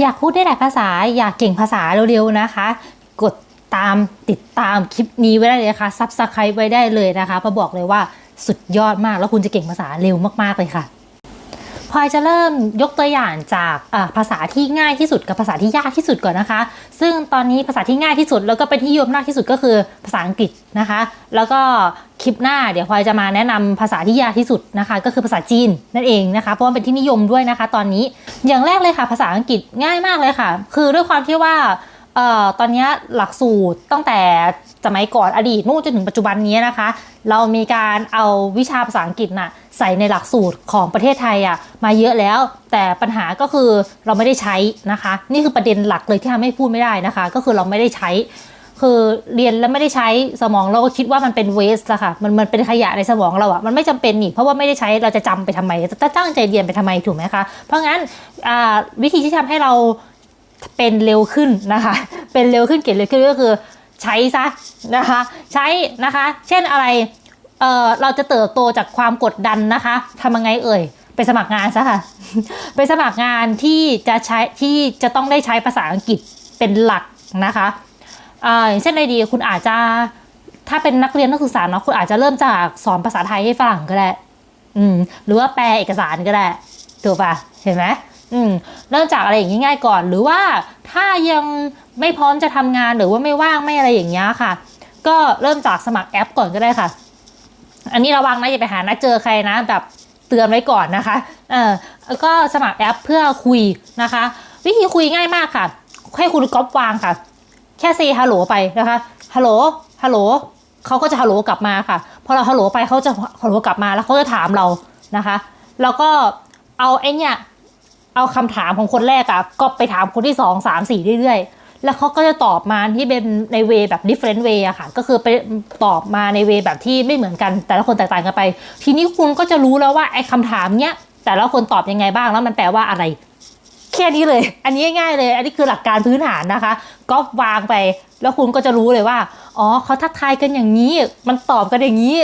อยากพูดได้หลายภาษา อยากเก่งภาษาเร็วๆนะคะ กดตามติดตามคลิปนี้ไว้ได้เลยนะคะซับสไครต์ไว้ได้เลยนะคะเพราะบอกเลยว่าสุดยอดมากแล้วคุณจะเก่งภาษาเร็วมากๆเลยค่ะ พลอยจะเริ่มยกตัวอย่างจากภาษาที่ง่ายที่สุดกับภาษาที่ยากที่สุดก่อนนะคะ ซึ่งตอนนี้ภาษาที่ง่ายที่สุดแล้วก็เป็นที่นิยมมากที่สุดก็คือภาษาอังกฤษนะคะ แล้วก็คลิปหน้าเดี๋ยวพลอยจะมาแนะนำภาษาที่ยากที่สุดนะคะ ก็คือภาษาจีนนั่นเองนะคะ เพราะว่าเป็นที่นิยมด้วยนะคะ ตอนนี้อย่างแรกเลยค่ะ ภาษาอังกฤษง่ายมากเลยค่ะ คือด้วยความที่ว่า เอ่อตอนนี้หลักสูตรตั้งแต่สมัยก่อนอดีตนู่นจนถึงปัจจุบันนี้นะคะ เรามีการเอาวิชาภาษาอังกฤษน่ะใส่ในหลักสูตรของประเทศไทยอะมาเยอะแล้ว แต่ปัญหาก็คือเราไม่ได้ใช้นะคะ นี่คือประเด็นหลักเลยที่ทำให้พูดไม่ได้นะคะ ก็คือเราไม่ได้ใช้ คือเรียนแล้วไม่ได้ใช้สมองเราก็คิดว่ามันเป็นเวสต์อะค่ะมันมันเป็นขยะในสมองเราอะมันไม่จำเป็นนี่เพราะว่าไม่ได้ใช้เราจะจำไปทำไมจะตั้งใจเรียนไปทำไมถูกไหมคะเพราะงั้นวิธีที่ทำให้เรา เป็นเร็วขึ้นนะคะ เป็นเร็วขึ้นเก่งเร็วขึ้นก็คือใช้ซะนะคะ ใช้นะคะ เช่นอะไรเออเราจะเติบโตจากความกดดันนะคะทำยังไงเอ่ยไปสมัครงานซะค่ะ ไปสมัครงานที่จะใช้ที่จะต้องได้ใช้ภาษาอังกฤษเป็นหลักนะคะอ่าอย่างเช่นในดีคุณอาจจะถ้าเป็นนักเรียนนักศึกษาเนาะคุณอาจจะเริ่มจากสอนภาษาไทยให้ฝรั่งก็ได้ อืม หรือว่าแปลเอกสารก็ได้ถูกปะเห็นไหม อืมเริ่มจากอะไรอย่างง่ายๆก่อน หรือว่าถ้ายังไม่พร้อมจะทำงานหรือว่าไม่ว่างไม่อะไรอย่างเงี้ยค่ะ ก็เริ่มจากสมัครแอปก่อนก็ได้ค่ะ อันนี้ระวังนะอย่าไปหานะเจอใครนะแบบเตือนไว้ก่อนนะคะเออก็สมัครแอปเพื่อคุยนะคะ วิธีคุยง่ายมากค่ะให้คุณก๊อปวางค่ะ แค่เซฮัลโหลไปนะคะฮัลโหลฮัลโหลเขาก็จะฮัลโหลกลับมาค่ะพอเราฮัลโหลไปเขาจะฮัลโหลกลับมาแล้วเขาจะถามเรานะคะ แล้วก็เอาไอเนี่ย เอาคำถามของคนแรกอะก็ไปถามคนที่สองสามสี่เรื่อยๆ แล้วเขาก็จะตอบมาที่เป็นในเวแบบ different way อะค่ะ ก็คือไปตอบมาในเวแบบที่ไม่เหมือนกัน แต่ละคนแตกต่างกันไป ทีนี้คุณก็จะรู้แล้วว่าไอ้คำถามเนี้ยแต่ละคนตอบยังไงบ้างแล้วมันแปลว่าอะไรแค่นี้เลย อันนี้ง่ายเลย อันนี้คือหลักการพื้นฐานนะคะก็วางไป แล้วคุณก็จะรู้เลยว่า อ๋อเขาทักทายกันอย่างนี้ มันตอบกันอย่างนี้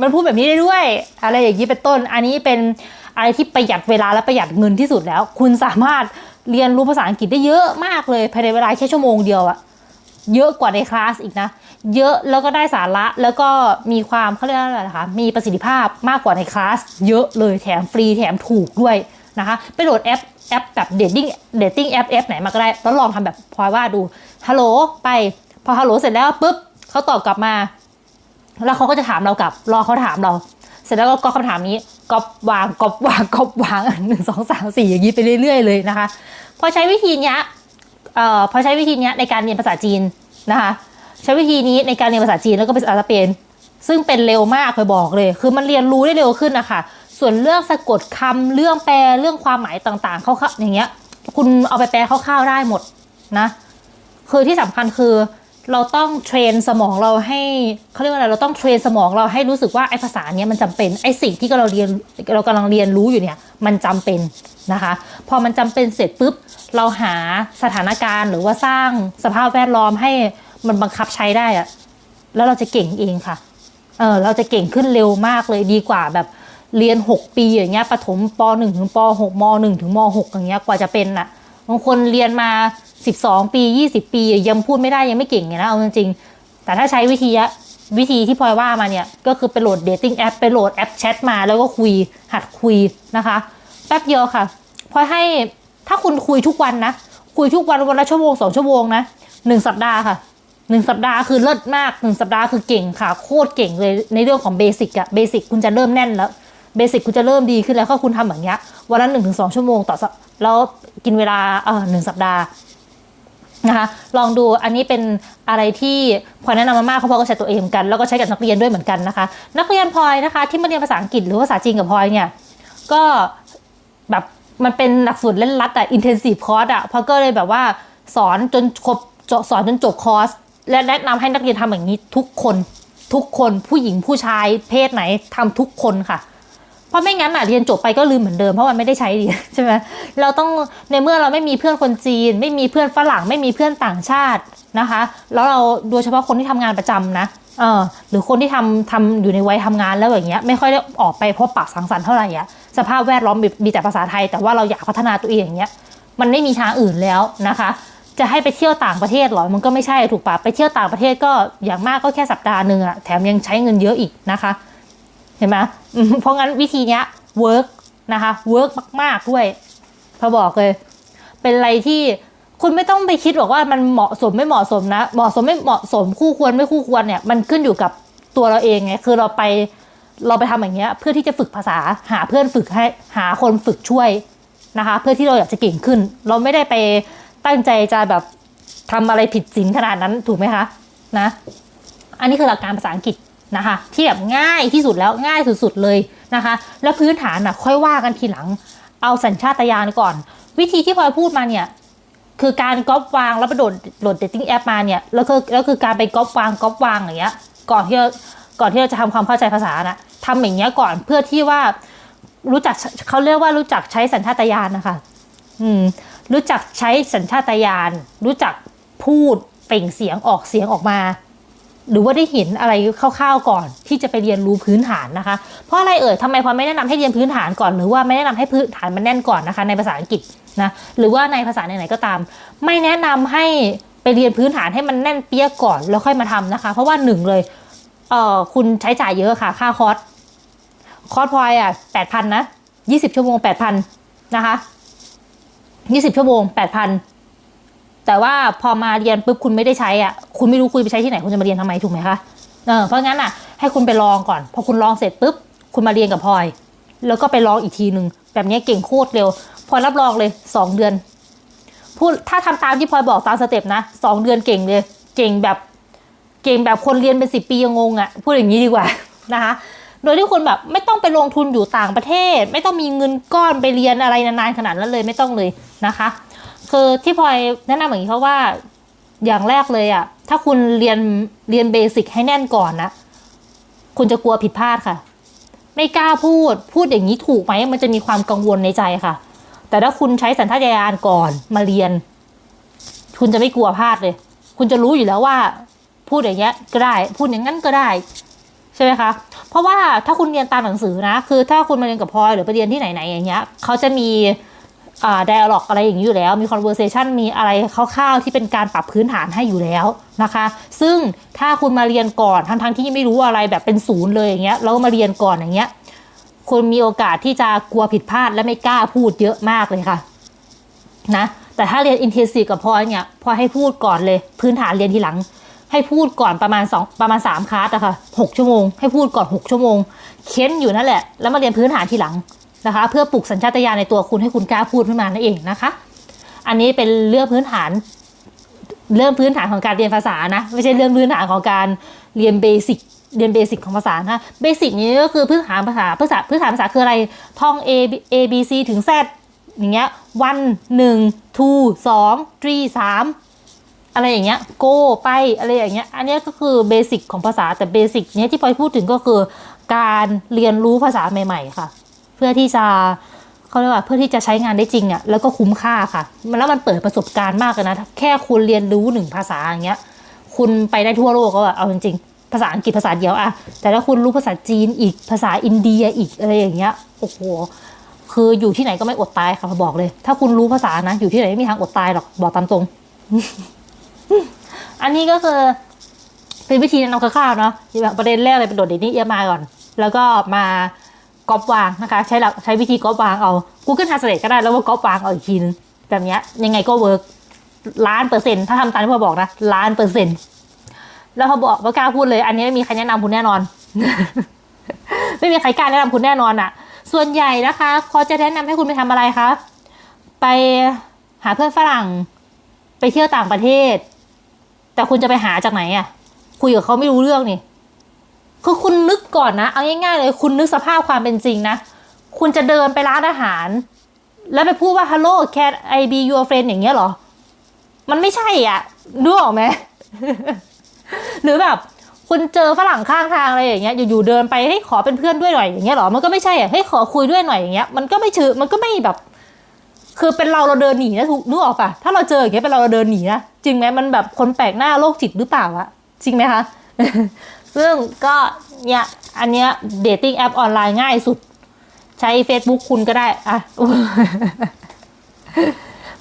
มันพูดแบบนี้ได้ด้วย อะไรอย่างนี้เป็นต้น อันนี้เป็น อะไรที่ประหยัดเวลาและประหยัดเงินที่สุดแล้ว คุณสามารถเรียนรู้ภาษาอังกฤษได้เยอะมากเลยภายในเวลาแค่ชั่วโมงเดียวอะเยอะกว่าในคลาสอีกนะ เยอะแล้วก็ได้สาระแล้วก็มีความเขาเรียกว่าอะไรนะคะมีประสิทธิภาพมากกว่าในคลาสเยอะเลยแถมฟรีแถมถูกด้วยนะคะไปโหลดแอปแอปแบบเดทติ้งเดทติ้งแอปแอปไหนมาก็ได้แล้วลองทำแบบพลอยว่าดูฮัลโหลไปพอฮัลโหลเสร็จแล้วปุ๊บเขาตอบกลับมา แล้วเขาก็จะถามเรากลับรอเขาถามเรา เสร็จแล้วก็ก็คำถามนี้ก๊อปวางก๊อปวางก๊อปวางหนึ่งสองสามสี่อย่างนี้ไปเรื่อย ๆ เลยนะคะ พอใช้วิธีนี้เอ่อพอใช้วิธีนี้ในการเรียนภาษาจีนนะคะใช้วิธีนี้ในการเรียนภาษาจีนแล้วก็ภาษาสเปนซึ่งเป็นเร็วมากเคยบอกเลย คือมันเรียนรู้ได้เร็วขึ้นนะคะส่วนเรื่องสะกดคำเรื่องแปลเรื่องความหมายต่างๆ เข้าๆอย่างเงี้ย คุณเอาไปแปลคร่าวๆได้หมดนะ คือที่สำคัญคือ เราต้องเทรนสมองเราให้เขาเรียกว่าอะไรเราต้องเทรนสมองเราให้รู้สึกว่าไอ้ภาษาเนี้ยมันจำเป็นไอ้สิ่งที่เราเรียนเรากำลังเรียนรู้อยู่เนี่ยมันจำเป็นนะคะ พอมันจำเป็นเสร็จปุ๊บเราหาสถานการณ์หรือว่าสร้างสภาพแวดล้อมให้มันบังคับใช้ได้อะแล้วเราจะเก่งเองค่ะเออเราจะเก่งขึ้นเร็วมากเลยดีกว่าแบบเรียน 6 ปีอย่างเงี้ยประถมป .1 ถึงป .6 ม .1 ถึงม .6 อย่างเงี้ยกว่าจะเป็นน่ะบางคนเรียนมา 12 ปี 20 ปียังพูดไม่ได้ยังไม่เก่งไงนะเอาจริงๆ แต่ถ้าใช้วิธีวิธีที่พลอยว่ามาเนี่ย ก็คือไปโหลดเดทติ้งแอปไปโหลดแอปแชทมาแล้วก็คุยหัดคุยนะคะ แป๊บเดียวค่ะพลอยให้ถ้าคุณคุยทุกวันนะ คุยทุกวันวันละชั่วโมงสองชั่วโมงนะหนึ่งสัปดาห์ค่ะหนึ่งสัปดาห์คือเลิศมากหนึ่งสัปดาห์คือเก่งค่ะ โคตรเก่งเลยในเรื่องของเบสิกอะเบสิกคุณจะเริ่มแน่นแล้วเบสิกคุณจะเริ่มดีขึ้นแล้วถ้าคุณทำแบบเนี้ยวันละหนึ่งถึงสองชั่วโมงต่อแล้วกินเวลาเออหนึ่งสัปดาห์ นะคะลองดูอันนี้เป็นอะไรที่พลอยแนะนำมามากเขาพอก็ใช้ตัวเองเหมือนกันแล้วก็ใช้กับนักเรียนด้วยเหมือนกันนะคะ นักเรียนพลอยนะคะ ที่มาเรียนภาษาอังกฤษหรือภาษาจีนกับพลอยเนี่ยก็แบบมันเป็นหลักสูตรเล่นรัดอะ intensive course อะพอก็เลยแบบว่าสอนจนครบสอนจนจบคอร์สและแนะนำให้นักเรียนทำอย่างนี้ทุกคนทุกคนผู้หญิงผู้ชายเพศไหนทำทุกคนค่ะ เพราะไม่งั้นอะเรียนจบไปก็ลืมเหมือนเดิมเพราะมันไม่ได้ใช้ดีใช่ไหมเราต้องในเมื่อเราไม่มีเพื่อนคนจีน ไม่มีเพื่อนฝรั่ง ไม่มีเพื่อนต่างชาตินะคะ แล้วเราโดยเฉพาะคนที่ทำงานประจำนะเออหรือคนที่ทำทำอยู่ในวัยทำงานแล้วอย่างเงี้ยไม่ค่อยได้ออกไปพบปะสังสรรค์เท่าไหร่อะสภาพแวดล้อมมีแต่ภาษาไทย แต่ว่าเราอยากพัฒนาตัวเองอย่างเงี้ยมันไม่มีทางอื่นแล้วนะคะ จะให้ไปเที่ยวต่างประเทศหรอมันก็ไม่ใช่ถูกปะไปเที่ยวต่างประเทศก็อย่างมากก็แค่สัปดาห์หนึ่งอะแถมยังใช้เงินเยอะอีกนะคะ เห็นไหมเพราะงั้นวิธีเนี้ยเวิร์กนะคะเวิร์กมาก ๆ ด้วยพอบอกเลย เป็นอะไรที่คุณไม่ต้องไปคิดหรอกว่ามันเหมาะสมไม่เหมาะสมนะ เหมาะสมไม่เหมาะสมคู่ควรไม่คู่ควรเนี่ย มันขึ้นอยู่กับตัวเราเองไงคือเราไปเราไปทำอย่างเงี้ย เพื่อที่จะฝึกภาษาหาเพื่อนฝึกให้หาคนฝึกช่วยนะคะ เพื่อที่เราอยากจะเก่งขึ้น เราไม่ได้ไปตั้งใจจะแบบทำอะไรผิดศีลขนาดนั้นถูกไหมคะนะ อันนี้คือหลักการภาษาอังกฤษ นะคะ ที่แบบง่ายที่สุดแล้วง่ายสุดๆเลยนะคะ แล้วพื้นฐานน่ะค่อยว่ากันทีหลัง เอาสัญชาตญาณก่อน วิธีที่พลอยพูดมาเนี่ยคือการก๊อปวางแล้วไปโดดโหลดเดทติ้งแอปมาเนี่ยแล้วคือแล้วคือการไปก๊อปวางก๊อปวางอย่างเงี้ย ก่อนที่เราก่อนที่เราจะทำความเข้าใจภาษานะทำอย่างเงี้ยก่อนเพื่อที่ว่ารู้จักเขาเรียกว่ารู้จักใช้สัญชาตญาณนะคะ อืม รู้จักใช้สัญชาตญาณรู้จักพูดเปล่งเสียงออกเสียงออกมา หรือว่าได้เห็นอะไรคร่าวๆก่อนที่จะไปเรียนรู้พื้นฐานนะคะ เพราะอะไรเอ่ยทำไมพอไม่แนะนำให้เรียนพื้นฐานก่อน หรือว่าไม่แนะนำให้พื้นฐานมันแน่นก่อนนะคะ ในภาษาอังกฤษนะหรือว่าในภาษาไหนๆก็ตาม ไม่แนะนำให้ไปเรียนพื้นฐานให้มันแน่นเปี้ยก่อนแล้วค่อยมาทำนะคะ เพราะว่าหนึ่งเลยเอ่อคุณใช้จ่ายเยอะค่ะ ค่าคอร์สคอร์สพลอยอะแปดพันนะยี่สิบชั่วโมงแปดพันนะคะยี่สิบชั่วโมงแปดพัน แต่ว่าพอมาเรียนปุ๊บคุณไม่ได้ใช้อะคุณไม่รู้คุณไปใช้ที่ไหนคุณจะมาเรียนทำไมถูกไหมคะเออเพราะงั้นอะให้คุณไปลองก่อน พอคุณลองเสร็จปุ๊บคุณมาเรียนกับพลอย แล้วก็ไปลองอีกทีหนึ่งแบบนี้เก่งโคตรเร็วพลอยรับรองเลยสองเดือนพูดถ้าทำตามที่พลอยบอกตามสเต็ปนะสองเดือนเก่งเลย เก่งแบบเก่งแบบคนเรียนเป็นสิบปียังงงอะพูดอย่างนี้ดีกว่านะคะ โดยที่คุณแบบไม่ต้องไปลงทุนอยู่ต่างประเทศ ไม่ต้องมีเงินก้อนไปเรียนอะไรนานๆขนาดนั้นเลยไม่ต้องเลยนะคะ คือที่พลอยแนะนำอย่างนี้เพราะว่าอย่างแรกเลยอะถ้าคุณเรียนเรียนเบสิกให้แน่นก่อนนะ คุณจะกลัวผิดพลาดค่ะ ไม่กล้าพูดพูดอย่างนี้ถูกไหมมันจะมีความกังวลในใจค่ะ แต่ถ้าคุณใช้สัญชาตญาณก่อนมาเรียน คุณจะไม่กลัวพลาดเลย คุณจะรู้อยู่แล้วว่า พูดอย่างเงี้ยก็ได้ พูดอย่างนั้นก็ได้ใช่ไหมคะ เพราะว่าถ้าคุณเรียนตามหนังสือนะ คือถ้าคุณมาเรียนกับพลอยหรือไปเรียนที่ไหนๆอย่างเงี้ยเขาจะมี อ่า dialog อะไรอย่างนี้อยู่แล้ว มี conversation มีอะไรคร่าวๆที่เป็นการปรับพื้นฐานให้อยู่แล้วนะคะ ซึ่งถ้าคุณมาเรียนก่อนทั้งๆที่ไม่รู้อะไรแบบเป็นศูนย์เลยอย่างเงี้ยแล้วมาเรียนก่อนอย่างเงี้ยคุณมีโอกาสที่จะกลัวผิดพลาดและไม่กล้าพูดเยอะมากเลยค่ะนะแต่ถ้าเรียน intensive กับพอเนี่ยพอให้พูดก่อนเลย พื้นฐานเรียนทีหลัง ให้พูดก่อนประมาณสองประมาณสามคลาสอะค่ะหกชั่วโมงให้พูดก่อนหกชั่วโมง เค้นอยู่นั่นแหละ แล้วมาเรียนพื้นฐานทีหลัง นะคะ เพื่อปลุกสัญชาตญาณในตัวคุณให้คุณกล้าพูดขึ้นมานั่นเองนะคะ อันนี้เป็นเรื่องพื้นฐาน เรื่องพื้นฐานของการเรียนภาษานะ ไม่ใช่เรื่องพื้นฐานของการเรียนเบสิกเรียนเบสิกของภาษานะเบสิกนี้ก็คือพื้นฐานภาษาภาษาพื้นฐานภาษาคืออะไร ท่อง A A B C ถึง Z อย่างเงี้ย one หนึ่ง two สอง three สามอะไรอย่างเงี้ย go ไปอะไรอย่างเงี้ย อันนี้ก็คือเบสิกของภาษาแต่เบสิกเนี้ยที่พลอยพูดถึงก็คือ การเรียนรู้ภาษาใหม่ ๆ ค่ะ เพื่อที่จะเขาเรียกว่าเพื่อที่จะใช้งานได้จริงอะแล้วก็คุ้มค่าค่ะแล้วมันเปิดประสบการณ์มากเลยนะแค่คุณเรียนรู้หนึ่งภาษาอย่างเงี้ยคุณไปได้ทั่วโลกก็เอาจริงๆภาษาอังกฤษภาษาเดียวอะแต่ถ้าคุณรู้ภาษาจีนอีกภาษาอินเดียอีกอะไรอย่างเงี้ยโอ้โหคืออยู่ที่ไหนก็ไม่อดตายค่ะบอกเลย ถ้าคุณรู้ภาษานะ อยู่ที่ไหนไม่มีทางอดตายหรอกบอกตามตรง อันนี้ก็คือเป็นวิธีแนะนำคร่าวๆเนาะแบบประเด็นแรกเลยเป็นโดดเด่นนี่เอียมาก่อน แล้วก็มา ก๊อปวางนะคะ ใช้หลักใช้วิธีก๊อปวางเอา Google Translate ก็ได้แล้วว่าก๊อปวางเอาอีกทีนึงแบบเนี้ยยังไงก็เวิร์กล้านเปอร์เซ็นต์ถ้าทำตามที่พ่อบอกนะล้านเปอร์เซ็นต์แล้วเขาบอกว่ากล้าพูดเลย อันนี้ไม่มีใครแนะนำคุณแน่นอน ไม่มีใครกล้าแนะนำคุณแน่นอนอะส่วนใหญ่นะคะเขาจะแนะนำให้คุณไปทำอะไรคะไปหาเพื่อนฝรั่ง ไปเที่ยวต่างประเทศ แต่คุณจะไปหาจากไหนอะคุยกับเขาไม่รู้เรื่องนี่ คือคุณนึกก่อนนะ เอาง่ายๆเลย คุณนึกสภาพความเป็นจริงนะ คุณจะเดินไปร้านอาหาร แล้วไปพูดว่า hello can I be your friend อย่างเงี้ยเหรอ มันไม่ใช่อะดูออกไหม หรือแบบคุณเจอฝรั่งข้างทางอะไรอย่างเงี้ย อยู่ๆเดินไปให้ยขอเป็นเพื่อนด้วยหน่อยอย่างเงี้ยเหรอ มันก็ไม่ใช่อะให้ยขอคุยด้วยหน่อยอย่างเงี้ย มันก็ไม่ชื่อมันก็ไม่แบบ คือเป็นเราเราเดินหนีนะถูกนึกออกปะถ้าเราเจออย่างเงี้ยเป็นเราเราเดินหนีนะ จริงไหมมันแบบคนแปลกหน้าโรคจิตหรือเปล่าอะจริงไหมคะ ซึ่งก็เนี่ยอันเนี้ยเดทติ้งแอปออนไลน์ง่ายสุด ใช้ Facebook คุณก็ได้อะ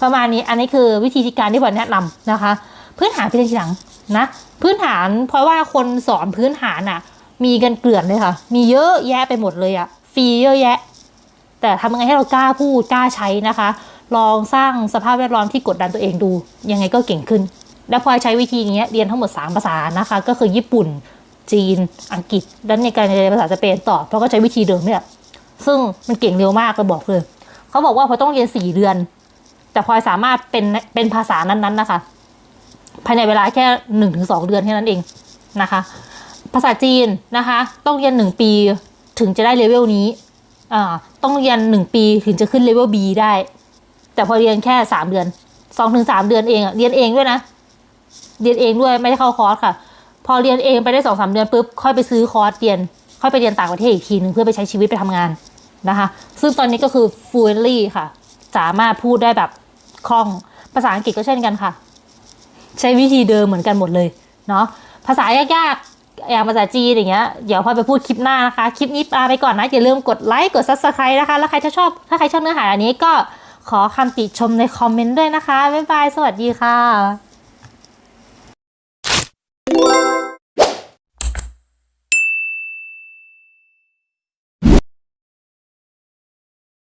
ประมาณนี้อันนี้คือวิธีการที่พลอแนะนำนะคะ พื้นฐานเป็นทีหลังนะพื้นฐานเพราะว่าคนสอนพื้นฐานอะ มีกันเกลื่อนเลยค่ะ มีเยอะแยะไปหมดเลยอะฟรีเยอะแยะ แต่ทำยังไงให้เรากล้าพูดกล้าใช้นะคะ ลองสร้างสภาพแวดล้อมที่กดดันตัวเองดู ยังไงก็เก่งขึ้น แล้วพอใช้วิธีนี้เรียนทั้งหมด 3 ภาษานะคะ ก็คือญี่ปุ่น จีน อังกฤษแล้วในการเรียนภาษาสเปนต่อเพราะก็ใช้วิธีเดิมเนี่ยซึ่งมันเก่งเร็วมากเราบอกเลยเขาบอกว่าพอต้องเรียน4เดือน แต่พลอยสามารถเป็นเป็นภาษานั้นๆนะคะ ภายในเวลาแค่หนึ่งถึงสองเดือนแค่นั้นเองนะคะ ภาษาจีนนะคะ ต้องเรียนหนึ่งปีถึงจะได้เลเวลนี้อ่าต้องเรียนหนึ่งปีถึงจะขึ้นเลเวล B ได้ แต่พอเรียนแค่สามเดือนสองถึงสามเดือนเองอะเรียนเองด้วยนะเรียนเองด้วยไม่ได้เข้าคอร์สค่ะ พอเรียนเองไปได้สองสามเดือนปุ๊บค่อยไปซื้อคอร์สเรียน ค่อยไปเรียนต่างประเทศอีกทีหนึ่งเพื่อไปใช้ชีวิตไปทำงานนะคะ ซึ่งตอนนี้ก็คือ fluently ค่ะ สามารถพูดได้แบบคล่องภาษาอังกฤษก็เช่นกันค่ะ ใช้วิธีเดิมเหมือนกันหมดเลยเนาะภาษายากๆอย่างภาษาจีนอย่างเงี้ยเดี๋ยวพอไปพูดคลิปหน้านะคะ คลิปนี้ลาไปก่อนนะ อย่าลืมกดไลค์กด subscribe นะคะ แล้วใครถ้าชอบถ้าใครชอบเนื้อหาอันนี้ก็ขอคำติชมในคอมเมนต์ด้วยนะคะบ๊ายบายสวัสดีค่ะ